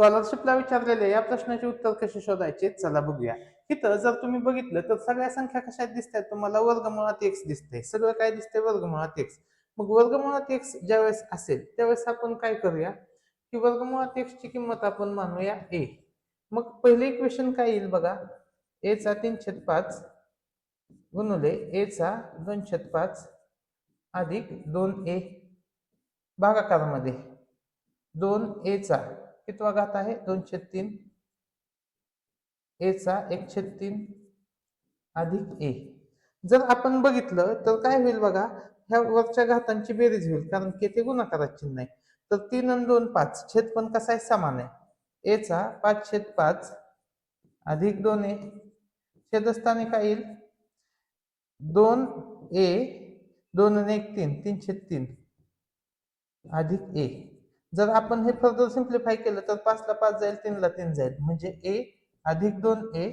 स्कॉलरशिपला विचारलेले या प्रश्नाचे उत्तर कसे शोधायचे? चला बघूया. इथं जर तुम्ही बघितलं तर सगळ्या संख्या कशा दिसतात तुम्हाला वर्गमुळात एक्स दिसते सगळं काय दिसतंय? वर्गमुळात एक्स मग वर्गमुळात एक्स ज्यावेळेस असेल त्यावेळेस आपण काय करूया? की वर्गमुळात एक्सची किंमत आपण मानूया ए मग पहिले इक्वेशन काय येईल बघा? एचा तीनशे तीन पाच गुणुले एचा दोनशे दोन पाच अधिक दोन ए भागाकारामध्ये. दोन एचा कितवा घात आहे? दोनशे तीन. एचा एकशे तीन अधिक ए जर आपण बघितलं तर काय होईल बघा ह्या वरच्या घातांची बेरीज होईल कारण की ते गुणाकारात चिन्ह आहे. तर तीन आणि दोन पाच छेद पण कसा आहे? समान आहे. एचा पाच छेद पाच अधिक दोन ए छेदस्थानी काय येईल? दोन ए दोन आणि एक तीन तीन छेद तीन अधिक ए जर आपण हे फर्दर सिम्प्लिफाय केलं तर पाचला पाच जाईल तीनला तीन जाईल. म्हणजे ए अधिक दोन ए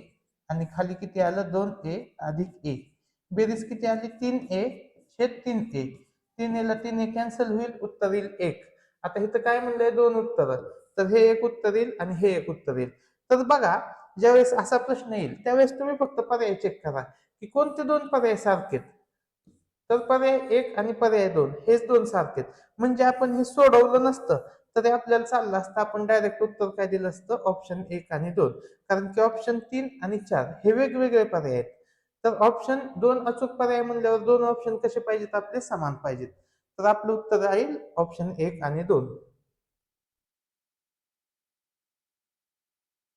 आणि खाली किती आलं? दोन ए अधिक ए बेरीज किती आली? तीन ए छेद तीन ए तीन एला तीन ए कॅन्सल होईल उत्तर येईल एक. आता इथं काय म्हणलंय? दोन उत्तर. तर हे एक उत्तर येईल आणि हे एक उत्तर येईल. तर बघा ज्यावेळेस असा प्रश्न येईल त्यावेळेस तुम्ही फक्त पर्याय चेक करा की कोणते दोन पर्याय सारखेत? तर पर्याय एक आणि पर्याय दोन हेच दोन सारखेत. म्हणजे आपण हे सोडवलं नसतं तरी आपल्याला चाललं असतं. आपण डायरेक्ट उत्तर काय दिलं असतं? ऑप्शन एक आणि दोन. कारण की ऑप्शन तीन आणि चार हे वेगवेगळे पर्याय आहेत. तर ऑप्शन दोन अचूक पर्याय म्हणल्यावर दोन ऑप्शन कसे पाहिजेत? आपले समान पाहिजेत. तर आपलं उत्तर राहील ऑप्शन एक आणि दोन.